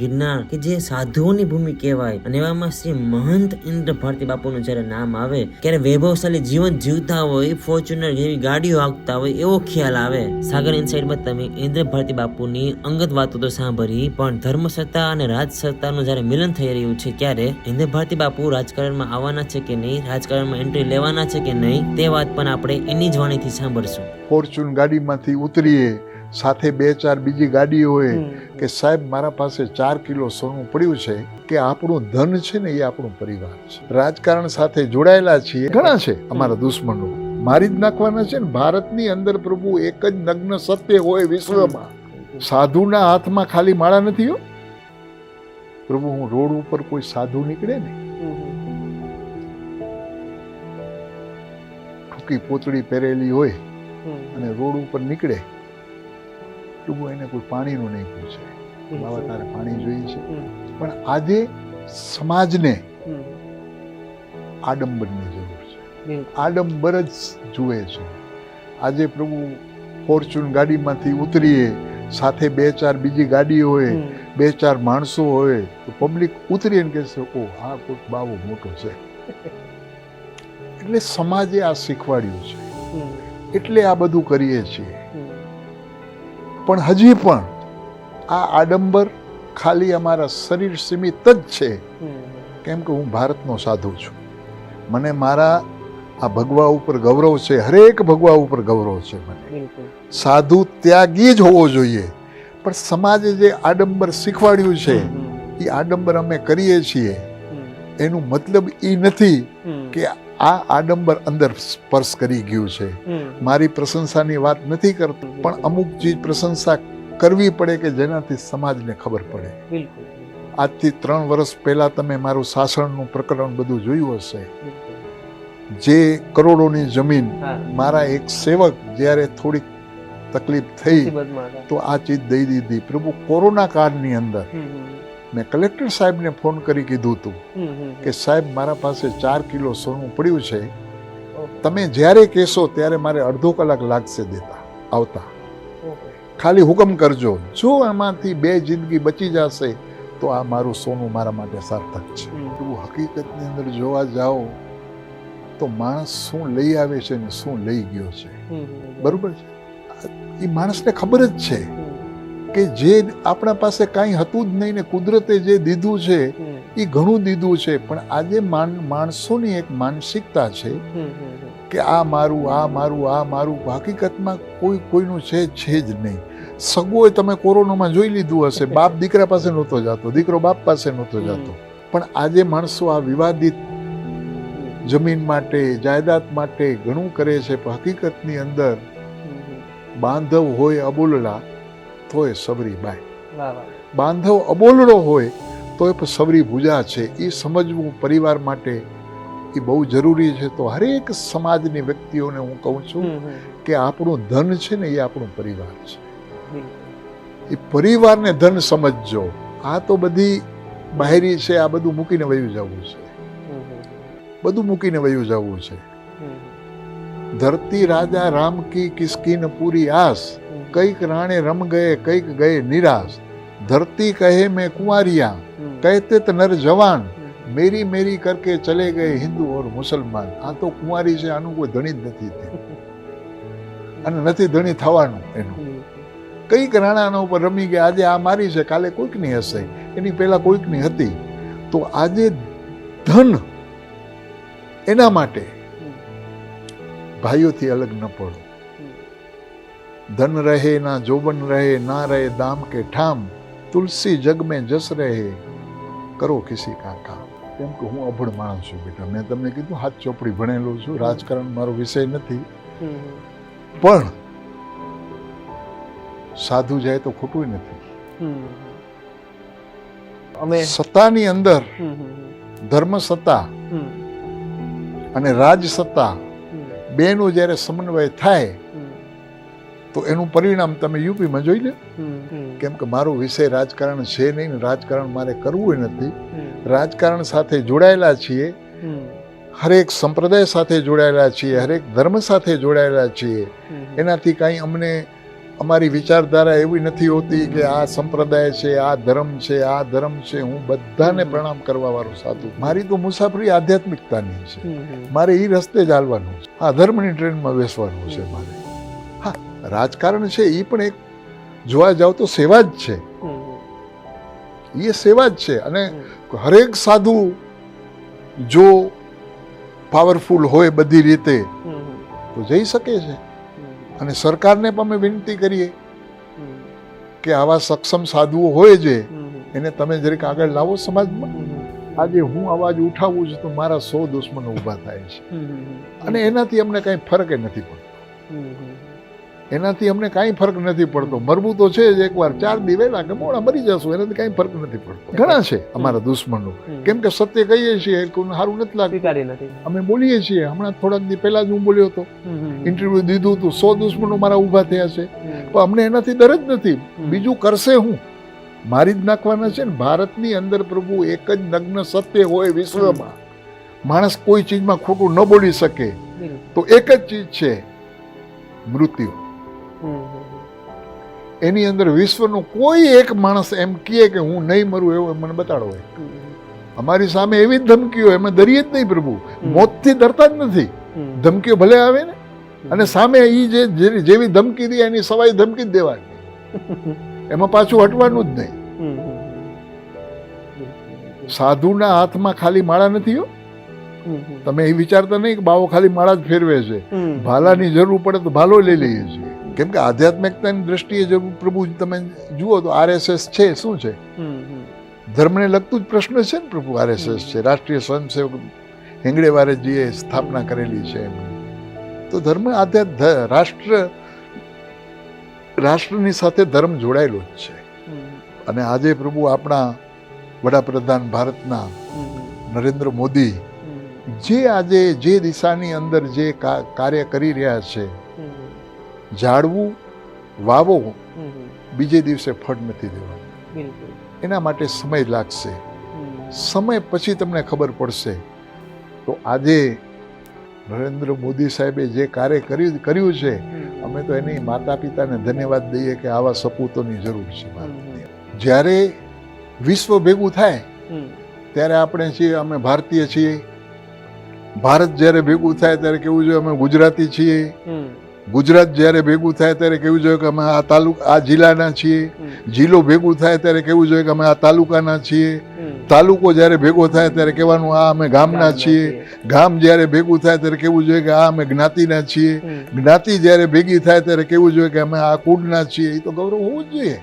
ગિરનાર, કે જે સાધુઓની ભૂમિ કહેવાય. અને એવામાં શ્રી મહંત ઇન્દ્ર ભારતી બાપુનું જ્યારે નામ આવે, ત્યારે વૈભવશાળી જીવન જીવતા હોય ફોર્ચ્યુનર જેવી ગાડીઓ આગતા હોય, એવો ખ્યાલ આવે. સાગર ઇનસાઇડમાં તમે ઇન્દ્ર ભારતી બાપુની અંગત વાતો તો સાંભળી, પણ ધર્મ સત્તા અને રાજ સત્તાનું જ્યારે મિલન થઈ રહ્યું છે, ત્યારે ઇન્દ્ર ભારતી બાપુ રાજકારણમાં આવવાના છે કે નહીં, રાજકારણમાં એન્ટ્રી લેવાના છે કે નહીં, તે વાત પણ આપણે એની જ વાણીથી સાંભળશું. ફોર્ચ્યુન ગાડીમાંથી ઉતરીએ સાથે બે ચાર બીજી ગાડીઓ હોય કે સાહેબ મારા પાસે ચાર કિલો સોનું પડ્યું છે કે આપણું ધન છે ને એ આપણું પરિવાર છે. રાજકારણ સાથે જોડાયેલા છીએ. ઘણા છે અમારા દુશ્મનો. મારી જ નાખવાના છે ને ભારતની અંદર પ્રભુ એક જ નગ્ન સત્ય હોય વિશ્વમાં. સાધુના હાથમાં ખાલી માળા નથી હો. પ્રભુ હું રોડ ઉપર કોઈ સાધુ નીકળે ને? ટૂંકી પોતળી પહેરેલી હોય અને રોડ ઉપર નીકળે પ્રભુ એને કોઈ પાણીનું નહીં પૂછે બાબા તારે પાણી જોઈએ છે. પણ આજે સમાજને આડંબરની જરૂર છે. આડંબર જ જુએ છે. આજે પ્રભુ ફોર્ચ્યુન ગાડીમાંથી ઉતરીએ સાથે બે ચાર બીજી ગાડી હોય બે ચાર માણસો હોય તો પબ્લિક ઉતરી ઉતરીને કહેશે ઓ આ કોઈક બાવો મોટો છે. એટલે સમાજે આ શીખવાડ્યું છે. એટલે આ બધું કરીએ છીએ. પણ હજી પણ આ આડંબર ખાલી અમારા શરીર સીમિત જ છે. કેમ કે હું ભારતનો સાધુ છું. મને મારા આ ભગવા ઉપર ગૌરવ છે હરેક ભગવા ઉપર ગૌરવ છે મને. સાધુ ત્યાગી જ હોવો જોઈએ. પણ સમાજે જે આડંબર શીખવાડ્યું છે એ આડંબર અમે કરીએ છીએ. એનું મતલબ એ નથી કે આ આડંબર અંદર સ્પર્શ કરી ગયું છે. મારી પ્રશંસાની વાત નથી કરતો પણ અમુક ચીજ પ્રશંસા કરવી પડે કે જેનાથી સમાજને ખબર પડે. આજથી ત્રણ વર્ષ પહેલા તમે મારું શાસનનું પ્રકરણ બધું જોયું હશે. જે કરોડોની જમીન મારા એક સેવક જ્યારે થોડીક તકલીફ થઈ તો આ ચીજ દઈ દીધી. પ્રભુ કોરોના કાળની અંદર મેં કલેક્ટર સાહેબને ફોન કરી કીધું હતું કે સાહેબ મારા પાસે ચાર કિલો સોનું પડ્યું છે. તમે જ્યારે કહેશો ત્યારે મારે અડધો કલાક લાગશે દેતા આવતા. ખાલી હુકમ કરજો જો આમાંથી બે જિંદગી બચી જશે તો આ મારું સોનું મારા માટે સાર્થક છે. એવું હકીકતની અંદર જોવા જાઓ તો માણસ શું લઈ આવે છે ને શું લઈ ગયો છે? બરોબર છે? એ માણસને ખબર જ છે. કે જે આપણા પાસે કાંઈ હતું જ નહીં ને કુદરતે જે દીધું છે એ ઘણું દીધું છે. પણ આજે માણસોની એક માનસિકતા છે કે આ મારું આ મારું આ મારું હકીકતમાં કોઈ કોઈનું છે છે જ નહીં. સગોએ તમે કોરોનામાં જોઈ લીધું હશે. બાપ દીકરા પાસે નહોતો જતો દીકરો બાપ પાસે નહોતો જતો. પણ આજે માણસો આ વિવાદિત જમીન માટે જાયદાદ માટે ઘણું કરે છે. પણ હકીકતની અંદર બાંધવ હોય અબોલડા તોય સબરી બાય. બાંધવ અબોલડો હોય તોય પણ સબરી ભૂજા છે. એ સમજવું પરિવાર માટે એ બહુ જરૂરી છે. તો હરેક સમાજની વ્યક્તિઓને હું કહું છું કે આપણું ધન છે ને એ આપણું પરિવાર છે. એ પરિવારને ધન સમજજો. આ તો બધી બાહેરી છે આ બધું મૂકીને વયું જવું છે. બધું મૂકીને વયું જવું છે. ધરતી રાજા રામ કી કિસકીન ન પૂરી આસ. કંઈક રાણે રમ ગયે કંઈક ગયે નિરાશ. ધરતી કહે મેં કુંવારિયા. કહેતે નર જવાન. મેરી મેરી કરકે ચલે ગયે હિન્દુ ઓર મુસલમાન. આ તો કુંવારી છે આનું કોઈ ધણી જ નથી અને નથી ધણી થવાનું એનું. કંઈક રાણાના ઉપર રમી ગયા. આજે આ મારી છે કાલે કોઈકની હશે. એની પહેલાં કોઈકની હતી. તો આજે ધન એના માટે ભાઈઓથી અલગ ન પડો. ધન રહે ના જોબન રહે ના રહે દામ કે ઠામ તુલસી જગ મેં જસ રહે. કરો કિસી કા કામ. કેમ કે હું અભણ માણસ છું બેટા. મેં તમને કીધું હાથ ચોપડી ભણેલો છું. રાજકારણ મારો વિષય નથી. પણ સાધુ જાય તો ખોટું નથી. અમે સત્તાની અંદર ધર્મ સત્તા અને રાજ સત્તા બેનો જ્યારે સમન્વય થાય તો એનું પરિણામ તમે યુપીમાં જોઈ લે. કેમ કે મારો વિષય રાજકારણ છે નહીં રાજકારણ મારે કરવું નથી. રાજકારણ સાથે જોડાયેલા છીએ. હરેક સંપ્રદાય સાથે જોડાયેલા છીએ હરેક ધર્મ સાથે જોડાયેલા છીએ. એનાથી કાંઈ અમને અમારી વિચારધારા એવી નથી હોતી કે આ સંપ્રદાય છે આ ધર્મ છે આ ધર્મ છે હું બધાને પ્રણામ કરવા વાળું સાધુ મારી તો મુસાફરી આધ્યાત્મિકતાની છે. મારે એ રસ્તે જ હાલવાનું છે. આ ધર્મની ટ્રેનમાં બેસવાનું છે મારે. રાજકારણ છે એ પણ એક જોવા જાવ તો સેવા જ છે. એ સેવા જ છે અને હરેક સાધુ જો પાવરફુલ હોય બધી રીતે તો જઈ શકે છે. અને સરકારને પણ અમે વિનંતી કરીએ કે આવા સક્ષમ સાધુઓ હોય છે એને તમે જરીક આગળ લાવો સમાજમાં. આજે હું અવાજ ઉઠાવું છું તો મારા સો દુશ્મનો ઊભા થાય છે. અને એનાથી અમને કાંઈ ફરક નથી પડતો. એનાથી અમને કાંઈ ફરક નથી પડતો. મરવું તો છે જ એકવાર. ચાર દિવેલા કે મોડા મરી જશું. એનાથી કાંઈ ફરક નથી પડતો. ઘણા છે અમારા દુશ્મનો. કેમ કે સત્ય કહીએ છીએ કોઈને સારું નથી લાગતું. અમે બોલીએ છીએ. હમણાં થોડાક દી પહેલા જ હું બોલ્યો હતો. ઇન્ટરવ્યુ દીધું હતું. સો દુશ્મનો મારા ઊભા થયા છે. પણ અમને એનાથી ડર જ નથી. બીજું કરશે હું? મારી જ નાખવાના છે ને? ભારતની અંદર પ્રભુ એક જ નગ્ન સત્ય હોય વિશ્વમાં. માણસ કોઈ ચીજમાં ખોટું ન બોલી શકે. તો એક જ ચીજ છે. મૃત્યુ. એની અંદર વિશ્વનો કોઈ એક માણસ એમ કહે કે હું નહીં મરું એવું મને બતાડો અમારી સામે એવી જ ધમકીઓ એમાં દરિયે જ નહીં પ્રભુ. મોતથી ડરતા જ નથી. ધમકીઓ ભલે આવે ને અને સામે એ જે- જેવી ધમકી દે એની સવાઈ ધમકી જ દેવાની. એમાં પાછું હટવાનું જ નહીં. સાધુના હાથમાં ખાલી માળા નથી હો. તમે એ વિચારતા નહીં કે બાવો ખાલી માળા જ ફેરવે છે. ભાલાની જરૂર પડે તો ભાલો લઈ લઈએ છીએ. કેમ કે આધ્યાત્મિકતાની દ્રષ્ટિએ જો પ્રભુ તમે જુઓ તો આરએસએસ છે શું છે? ધર્મને લગતું જ પ્રશ્ન છે ને પ્રભુ આરએસએસ છે. રાષ્ટ્રીય સ્વયંસેવક હેંગડેવારેજીએ સ્થાપના કરેલી છે તો ધર્મ આધ્યાત્મ રાષ્ટ્ર રાષ્ટ્રની સાથે ધર્મ જોડાયેલો જ છે. અને આજે પ્રભુ આપણા વડાપ્રધાન ભારતના નરેન્દ્ર મોદી જે આજે જે દિશાની અંદર જે કાર્ય કરી રહ્યા છે ઝાડવું વાવો બીજે દિવસે ફળ નથી દેવાનું. એના માટે સમય લાગશે. સમય પછી તમને ખબર પડશે તો આજે નરેન્દ્ર મોદી સાહેબે જે કાર્ય કર્યું કર્યું છે અમે તો એની માતા પિતાને ધન્યવાદ દઈએ કે આવા સપૂતોની જરૂર છે જ્યારે વિશ્વ ભેગું થાય ત્યારે આપણે છીએ અમે ભારતીય છીએ. ભારત જ્યારે ભેગું થાય ત્યારે કેવું જોઈએ અમે ગુજરાતી છીએ. ગુજરાત જ્યારે ભેગું થાય ત્યારે કેવું જોઈએ કે અમે આ તાલુકા આ જિલ્લાના છીએ. જિલ્લો ભેગું થાય ત્યારે કેવું જોઈએ કે અમે આ તાલુકાના છીએ. તાલુકો જ્યારે ભેગો થાય ત્યારે કહેવાનું આ અમે ગામના છીએ. ગામ જ્યારે ભેગું થાય ત્યારે કેવું જોઈએ કે આ અમે જ્ઞાતિના છીએ. જ્ઞાતિ જ્યારે ભેગી થાય ત્યારે કેવું જોઈએ કે અમે આ કુળના છીએ. એ તો ગૌરવ હોવું જ જોઈએ.